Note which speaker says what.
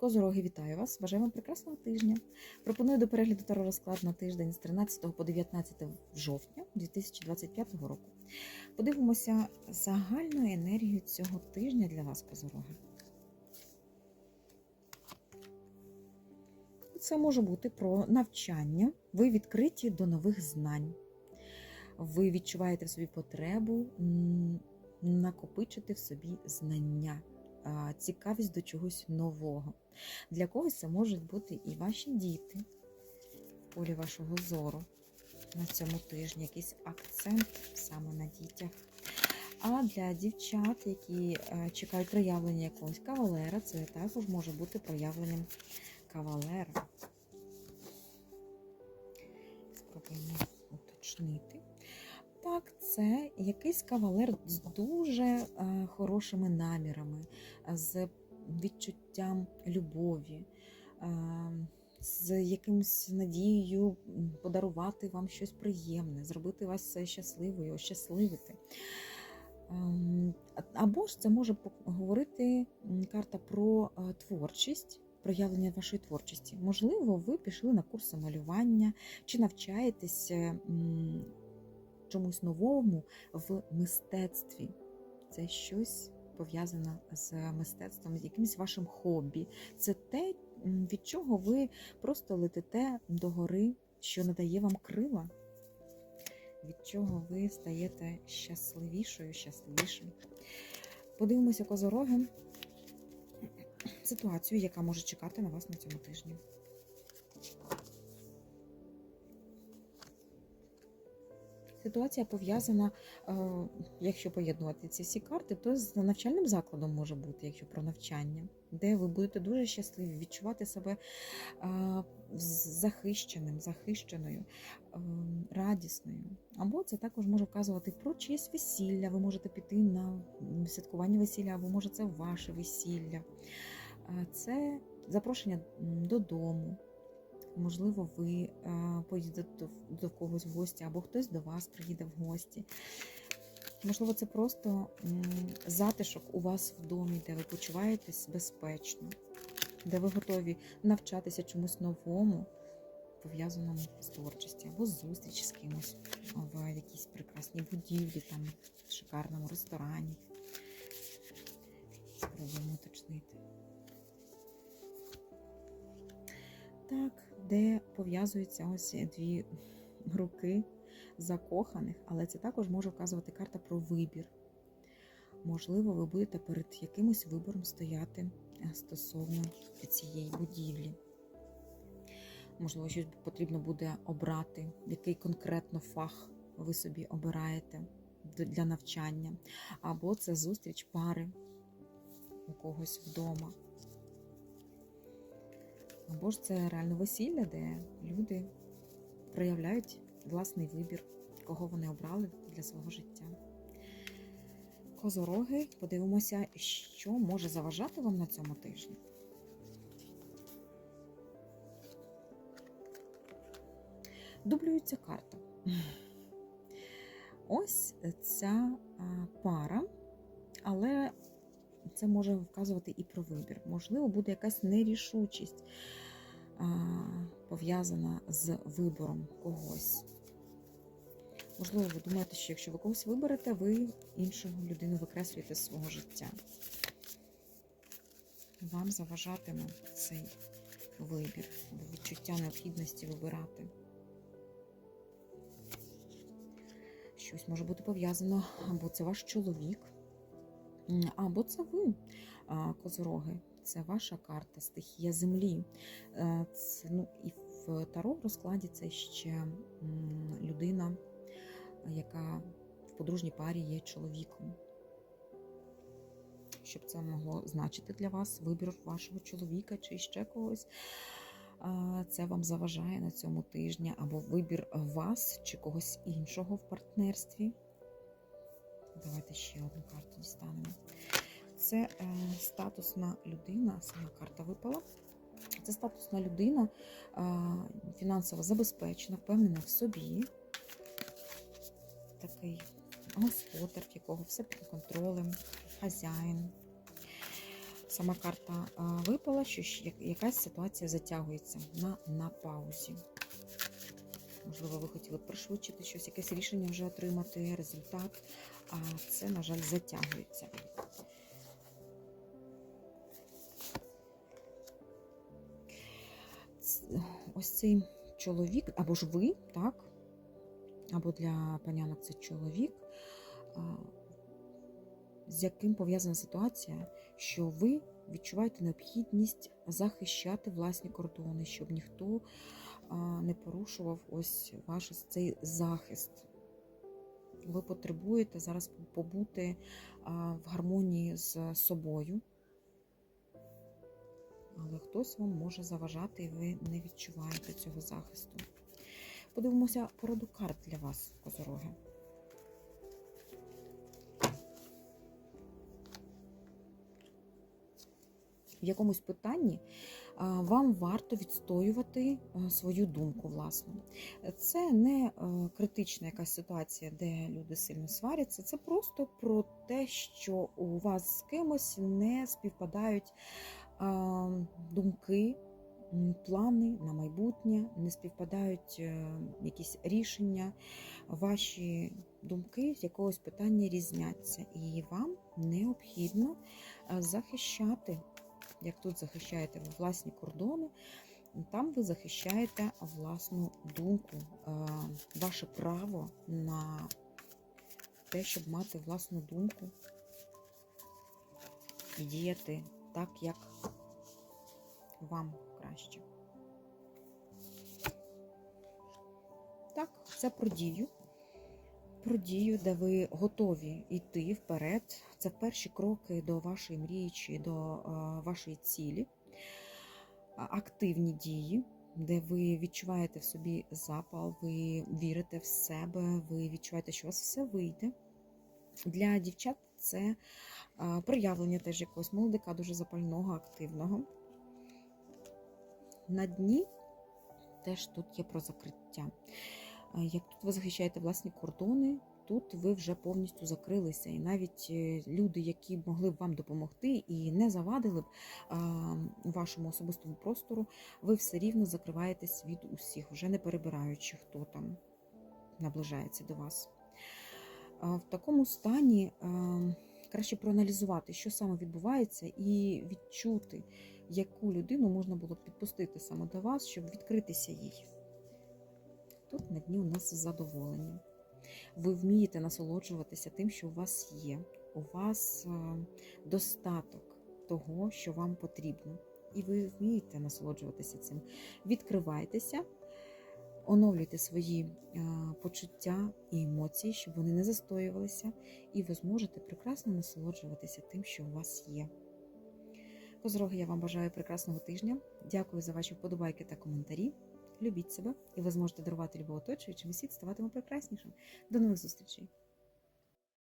Speaker 1: Козороги, вітаю вас! Бажаю вам прекрасного тижня. Пропоную до перегляду таро розклад на тиждень з 13 по 19 жовтня 2025 року. Подивимося загальну енергію цього тижня для вас, козороги. Це може бути про навчання, ви відкриті до нових знань. Ви відчуваєте в собі потребу накопичити в собі знання, цікавість до чогось нового. Для когось це можуть бути і ваші діти полі вашого зору на цьому тижні, якийсь акцент саме на дітях. А для дівчат, які е, чекають проявлення якогось кавалера, це також може бути проявленням кавалера. Спробуємо уточнити. Це якийсь кавалер з дуже е, хорошими намірами, з відчуттям любові, е, з якимось надією подарувати вам щось приємне, зробити вас щасливою, ощасливити. Ем, Або ж це може говорити карта про е, творчість. Проявлення вашої творчості. Можливо, ви пішли на курси малювання чи навчаєтесь м, чомусь новому в мистецтві. Це щось пов'язане з мистецтвом, з якимось вашим хобі. Це те, від чого ви просто летите догори, що надає вам крила, від чого ви стаєте щасливішою, щасливішим. Подивимося козороги ситуацію, яка може чекати на вас на цьому тижні. Ситуація пов'язана, е, якщо поєднувати ці всі карти, то з навчальним закладом може бути, якщо про навчання, де ви будете дуже щасливі, відчувати себе е, захищеним, захищеною, е, радісною. Або це також може вказувати про чиєсь весілля. Ви можете піти на святкування весілля, або може це ваше весілля. Це запрошення додому. Можливо, ви поїдете до, до когось в гості, або хтось до вас приїде в гості. Можливо, це просто затишок у вас в домі, де ви почуваєтесь безпечно, де ви готові навчатися чомусь новому, пов'язаному з творчістю, або зустріч з кимось в якійсь прекрасній будівлі, там, в шикарному ресторані. Спробуємо уточнити. Так, де пов'язуються ось дві руки закоханих, але це також може вказувати карта про вибір. Можливо, ви будете перед якимось вибором стояти стосовно цієї будівлі. Можливо, щось потрібно буде обрати, який конкретно фах ви собі обираєте для навчання. Або це зустріч пари у когось вдома. Або ж це реально весілля, де люди проявляють власний вибір, кого вони обрали для свого життя. Козороги, подивимося, що може заважати вам на цьому тижні. Дублюється карта. Ось ця пара, але це може вказувати і про вибір. Можливо, буде якась нерішучість пов'язана з вибором когось. Можливо, ви думаєте, що якщо ви когось виберете, ви іншу людину викреслюєте з свого життя. Вам заважатиме цей вибір, відчуття необхідності вибирати. Щось може бути пов'язано, або це ваш чоловік. Або це ви, козороги, це ваша карта, стихія землі. Е, це, ну, І в таро розкладі це ще людина, яка в подружній парі є чоловіком. Щоб це могло значити для вас вибір вашого чоловіка чи ще когось. Це вам заважає на цьому тижні, або вибір вас чи когось іншого в партнерстві. Давайте ще одну карту дістанемо. Це е, статусна людина, сама карта випала. Це статусна людина, е, фінансово забезпечена, впевнена в собі. Такий господар, в якого все під контролем, хазяїн. Сама карта е, випала. що якась ситуація затягується на, на паузі. Можливо, ви хотіли пришвидшити щось, якесь рішення вже отримати, результат, а це, на жаль, затягується. Ось цей чоловік, або ж ви, так? Або для панянок це чоловік, з яким пов'язана ситуація, що ви відчуваєте необхідність захищати власні кордони, щоб ніхто не порушував ось ваш цей захист. Ви потребуєте зараз побути в гармонії з собою, але хтось вам може заважати, і ви не відчуваєте цього захисту. Подивимося породу карт для вас, козороги. В якомусь питанні вам варто відстоювати свою думку власну. Це не критична якась ситуація, де люди сильно сваряться. Це просто про те, що у вас з кимось не співпадають думки, плани на майбутнє, не співпадають е, якісь рішення, ваші думки з якогось питання різняться, і вам необхідно захищати, як тут захищаєте ви власні кордони. Там ви захищаєте власну думку, е, ваше право на те, щоб мати власну думку і діяти так, як вам краще. Так, це про дію. Про дію, де ви готові йти вперед. Це перші кроки до вашої мрії чи до е, вашої цілі. Активні дії, де ви відчуваєте в собі запал, ви вірите в себе, ви відчуваєте, що у вас все вийде. Для дівчат це а, проявлення теж якогось молодика, дуже запального, активного. На дні теж тут є про закриття. А, Як тут ви захищаєте власні кордони, тут ви вже повністю закрилися. І навіть е, люди, які могли б вам допомогти і не завадили б вашому особистому простору, ви все рівно закриваєтесь від усіх, вже не перебираючи, хто там наближається до вас. В такому стані е, краще проаналізувати, що саме відбувається, і відчути, яку людину можна було підпустити саме до вас, щоб відкритися їй. Тут на дні у нас задоволення. Ви вмієте насолоджуватися тим, що у вас є. У вас е, достаток того, що вам потрібно. І ви вмієте насолоджуватися цим. Відкривайтеся, оновлюйте свої е, почуття і емоції, щоб вони не застоювалися, і ви зможете прекрасно насолоджуватися тим, що у вас є. Козороги, я вам бажаю прекрасного тижня. Дякую за ваші вподобайки та коментарі. Любіть себе, і ви зможете дарувати любов оточуючим, і світ ставатиме прекраснішим. До нових зустрічей!